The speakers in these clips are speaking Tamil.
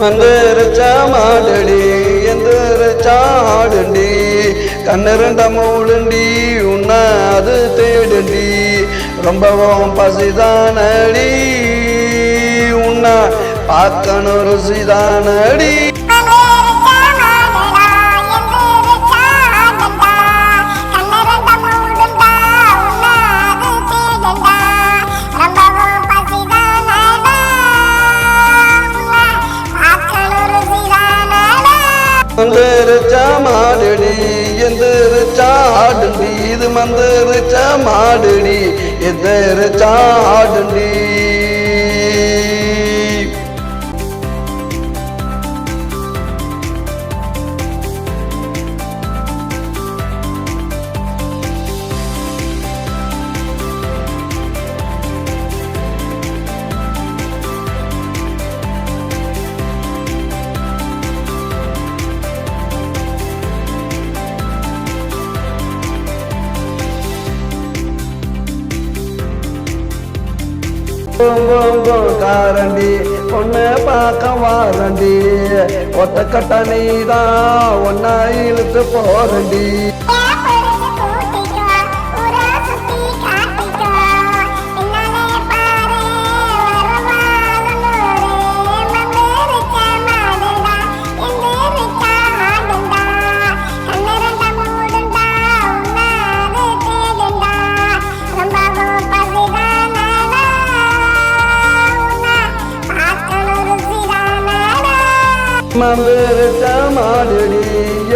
வந்துருச்ச மாடடி எந்திரச்சாடுண்டி? கண்ணிருந்த மூடுண்டி உன்னை அது தேடுண்டி. ரொம்பவும் பசிதானடி உன்னை பார்க்கணும் ருசிதானடி. மந்திரிச்ச மாடுடி எந்திரிச்சாடுண்டி இது மந்திரிச்ச மாடுடி எந்திரிச்சாடுண்டி. காரண்டி பொண்ணு பார்க்க வாரண்டி. ஒத்த கட்ட நீதான் ஒன்னா இழுத்து போறண்டி மந்திரிச்ச மாடுடி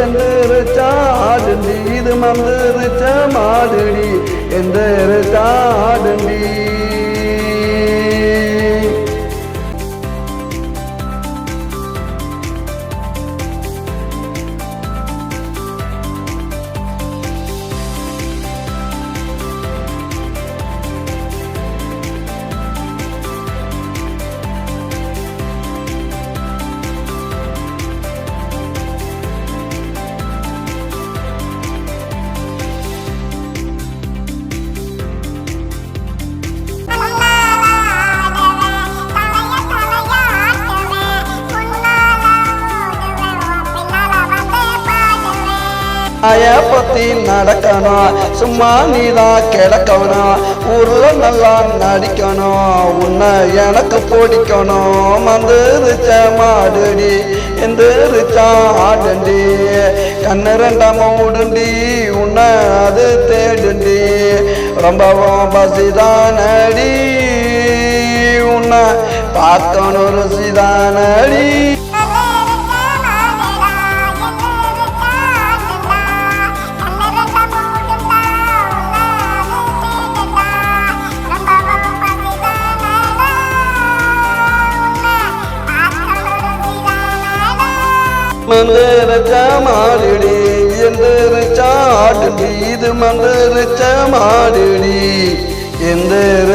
எந்திரிச்ச இது மந்திரிச்ச மாடுடி எந்திரிச்ச பத்தி நடக்கணும் சும்மா நீதான் கிடக்கணும் ஊர்ல நல்லா நடிக்கணும் உன்னை எனக்கு பிடிக்கணும் மந்திரிச்ச மாடுடி எந்திரிச்சா ஆடுண்டி. கண்ணு ரெண்டாம உடுண்டி உன்னை அது தேடுண்டி. ரொம்பவும் பசிதான் அடி உன்னை பார்க்கணும் ருசிதான் அடி மந்திரிச்ச மாடுடி எந்திரிச்ச ஆடுடி இது மந்திரிச்ச மாடுடி எந்திரிச்ச